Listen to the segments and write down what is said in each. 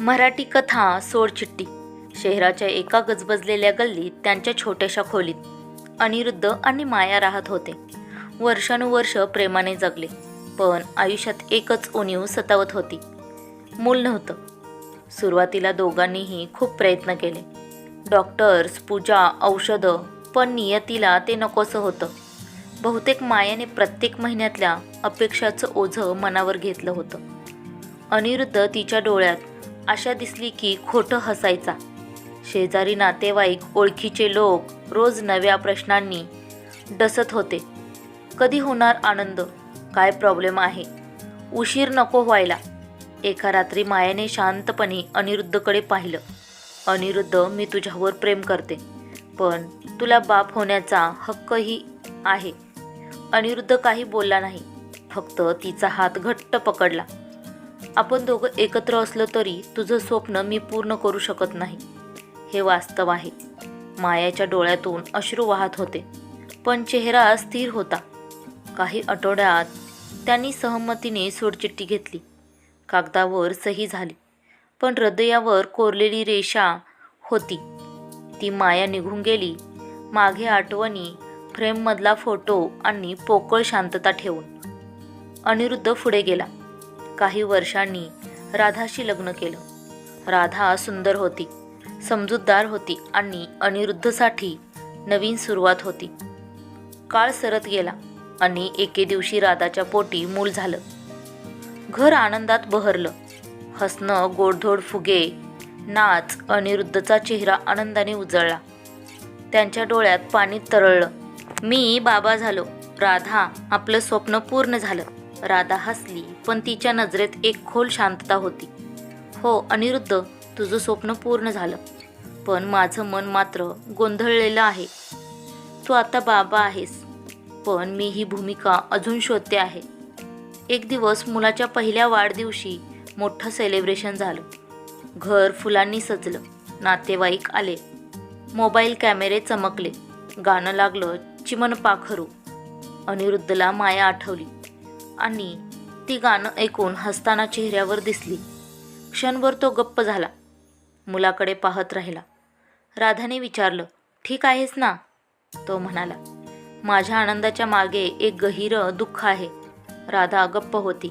मराठी कथा सोडचिट्टी शहराच्या एका गजबजलेल्या गल्लीत त्यांच्या छोट्याशा खोलीत अनिरुद्ध आणि माया राहत होते. वर्षानुवर्ष प्रेमाने जगले पण आयुष्यात एकच उणीव सतावत होती. मूल नव्हतं. सुरुवातीला दोघांनीही खूप प्रयत्न केले. डॉक्टर्स पूजा औषधं पण नियतीला ते नकोसं होतं. बहुतेक मायाने प्रत्येक महिन्यातल्या अपेक्षाचं ओझं मनावर घेतलं होतं. अनिरुद्ध तिच्या डोळ्यात आशा दिसली की खोटं हसायचा. शेजारी नातेवाईक ओळखीचे लोक रोज नव्या प्रश्नांनी डसत होते. कधी होणार आनंद? काय प्रॉब्लेम आहे? उशीर नको व्हायला. एका रात्री मायाने शांतपणे अनिरुद्धकडे पाहिलं. अनिरुद्ध मी तुझ्यावर प्रेम करते पण तुला बाप होण्याचा हक्कही आहे. अनिरुद्ध काही बोलला नाही. फक्त तिचा हात घट्ट पकडला. आपण दोघं एकत्र असलो तरी तुझं स्वप्न मी पूर्ण करू शकत नाही. हे वास्तव आहे. मायाच्या डोळ्यातून अश्रू वाहत होते. पण चेहरा स्थिर होता. काही आठवड्यात त्यांनी सहमतीने सोडचिठ्ठी घेतली. कागदावर सही झाली. पण हृदयावर कोरलेली रेषा होती. ती माया निघून गेली. मागे आठवणी फ्रेममधला फोटो आणि पोकळ शांतता ठेवून. अनिरुद्ध पुढे गेला. काही वर्षांनी राधाशी लग्न केलं. राधा सुंदर होती समजूतदार होती आणि अनिरुद्धसाठी नवीन सुरुवात होती. काळ सरत गेला आणि एके दिवशी राधाच्या पोटी मूल झालं. घर आनंदात बहरलं. हसणं गोडधोड फुगे नाच अनिरुद्धचा चेहरा आनंदाने उजळला. त्यांच्या डोळ्यात पाणी तरळलं. मी बाबा झालो. राधा आपलं स्वप्न पूर्ण झालं. राधा हसली पण तिच्या नजरेत एक खोल शांतता होती. हो अनिरुद्ध तुझं स्वप्न पूर्ण झालं. पण माझं मन मात्र गोंधळलेलं आहे. तू आता बाबा आहेस. पण मी ही भूमिका अजून शोधते आहे. एक दिवस मुलाच्या पहिल्या वाढदिवशी मोठं सेलिब्रेशन झालं. घर फुलांनी सजलं. नातेवाईक आले. मोबाईल कॅमेरे चमकले. गाणं लागलं चिमन पाखरू अनिरुद्धला माया आठवली. आणि ती गाणं ऐकून हसताना चेहऱ्यावर दिसली. क्षणभर तो गप्प झाला. मुलाकडे पाहत राहिला. राधाने विचारलं ठीक आहेस ना? तो म्हणाला माझ्या आनंदाच्या मागे एक गहिर दुःख आहे. राधा गप्प होती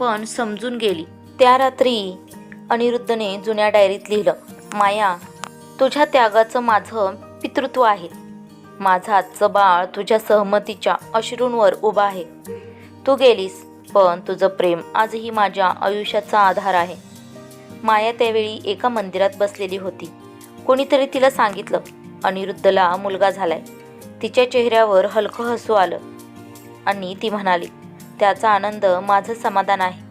पण समजून गेली. त्या रात्री अनिरुद्धने जुन्या डायरीत लिहिलं माया तुझ्या त्यागाचं माझं पितृत्व आहे. माझं आजचं बाळ तुझ्या सहमतीच्या अश्रूंवर उभं आहे. तू गेलीस पण तुझं प्रेम आजही माझ्या आयुष्याचा आधार आहे. माया त्यावेळी एका मंदिरात बसलेली होती. कोणीतरी तिला सांगितलं अनिरुद्धला मुलगा झालाय. तिच्या चेहऱ्यावर हलकं हसू आलं. आणि ती म्हणाली त्याचा आनंद माझं समाधान आहे.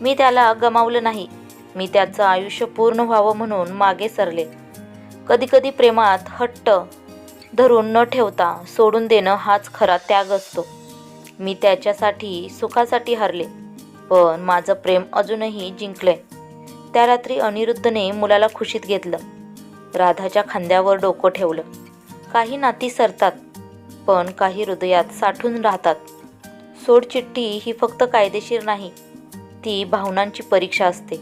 मी त्याला गमावलं नाही. मी त्याचं आयुष्य पूर्ण व्हावं म्हणून मागे सरले. कधीकधी प्रेमात हट्ट धरून न ठेवता सोडून देणं हाच खरा त्याग असतो. मी त्याच्यासाठी सुखासाठी हरले. पण माझं प्रेम अजूनही जिंकलंय. त्या रात्री अनिरुद्धने मुलाला खुशीत घेतलं. राधाच्या खांद्यावर डोकं ठेवलं. काही नाती सरतात पण काही हृदयात साठून राहतात. सोडचिठ्ठी ही फक्त कायदेशीर नाही ती भावनांची परीक्षा असते.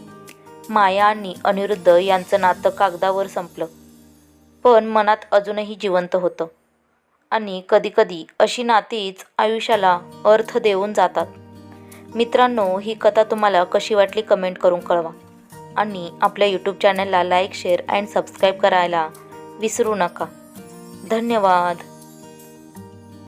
माया आणि अनिरुद्ध यांचं नातं कागदावर संपलं. पण मनात अजूनही जिवंत होतं. आणि कधीकधी अशी नातीच आयुष्याला अर्थ देऊन जातात. मित्रांनो ही कथा तुम्हाला कशी वाटली कमेंट करून कळवा. आणि आपल्या यूट्यूब चॅनलला लाईक शेअर अँड सबस्क्राईब करायला विसरू नका. धन्यवाद.